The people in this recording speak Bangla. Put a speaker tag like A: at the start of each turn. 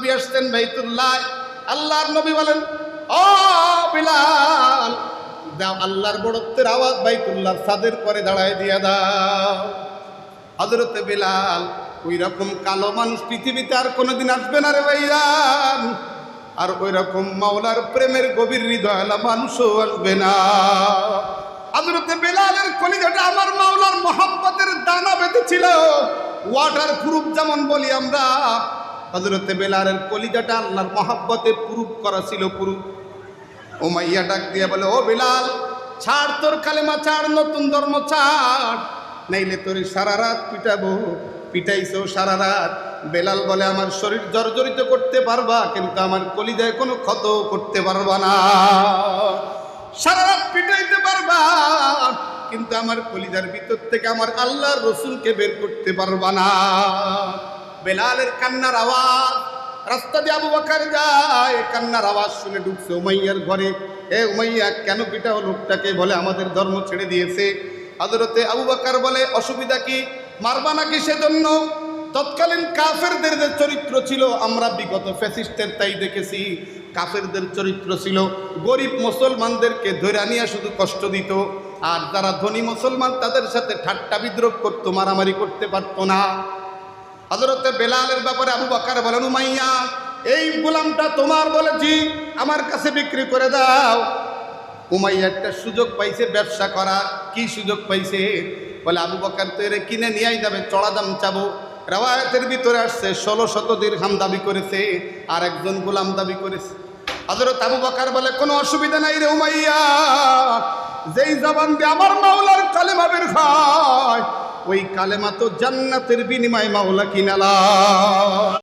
A: নবী আসতেন বাইতুল্লাহ। আল্লাহর নবী বলেন ও বিলাল, দাও আল্লাহর বড়ত্বের আওয়াজ বাইতুল্লাহর ছাদের পরে দাঁড়ায় দিয়া দাও। হজরতে বিলাল ওই রকম কালো মানুষ পৃথিবীতে আর কোনোদিন আসবে না রে ভাইয়ান আর ওই রকম মাওলার প্রেমের গভীর হৃদয়লা মানুষও আসবে না। হজরতে বেলালের কলিজাটা আমার মাওলার মোহাম্মতের দানা বেঁধেছিল। ওয়াটার প্রুফ যেমন বলি আমরা হজরতে বেলালের কলিজাটা আল্লাহর মহাব্বতে প্রুফ করা ছিল প্রুফ মাইয়া ডাক দিয়ে বলে, ও বেলাল, ছাড় তোর কালেমা, ছাড়, নতুন ধর্ম ছাড়। নাইলে তোর সারা রাত পিটাবো, পিটাইছো সারা রাত। বেলাল বলে, আমার শরীর জর্জরিত করতে পারবা, কিন্তু আমার কলিজায় কোনো ক্ষত করতে পারবা না। সারা রাত পিটাইতে পারবা, কিন্তু আমার কলিজার ভিতর থেকে আমার আল্লাহর রসুলকে বের করতে পারবা না। বেলালের কান্নার আওয়াজ। রাস্তা দিয়ে আবু বাকার যায়, কান্নার আওয়াজ শুনে ঢুকছে উমাইয়ার ঘরে। এ উমাইয়া, কেন পিটা লোকটাকে বলে আমাদের ধর্ম ছেড়ে দিয়েছে? হজরতে আবু বাকার বলে, অসুবিধা কি? মারবা নাকি সেজন্য? তৎকালীন কাফেরদের যে চরিত্র ছিল, আমরা বিগত ফ্যাসিস্টের তাই দেখেছি। কাফেরদের চরিত্র ছিল, গরিব মুসলমানদেরকে ধৈরা নিয়ে শুধু কষ্ট দিত। আর যারা ধনী মুসলমান, তাদের সাথে ঠাট্টা বিদ্রোহ করতো, মারামারি করতে পারতো না। হজরতে বেলালের ব্যাপারে আবু বাকার বলেন, উমাইয়া, এই গোলামটা তোমার বলেছি আমার কাছে বিক্রি করে দাও। উমাইয়া একটা সুযোগ পাইছে ব্যবসা করা কি সুযোগ পাইছে? বলে, আবু বাকার তো এর কিনে নিয়েই যাবে, চড়া দাম চাবো। রেওয়ায়তের ভিতরে আসছে, ষোলো শত দীর্ঘাম দাবি করেছে আর একজন গোলাম দাবি করেছে। হজরত আবু বাকার বলে, কোনো অসুবিধা নাই রে উমাইয়া, যেই জবান দিয়ে আমার মাওলার কালেমা বের হয় ওই কালেমা তো জান্নাতের বিনিময় মাওলা কিনালা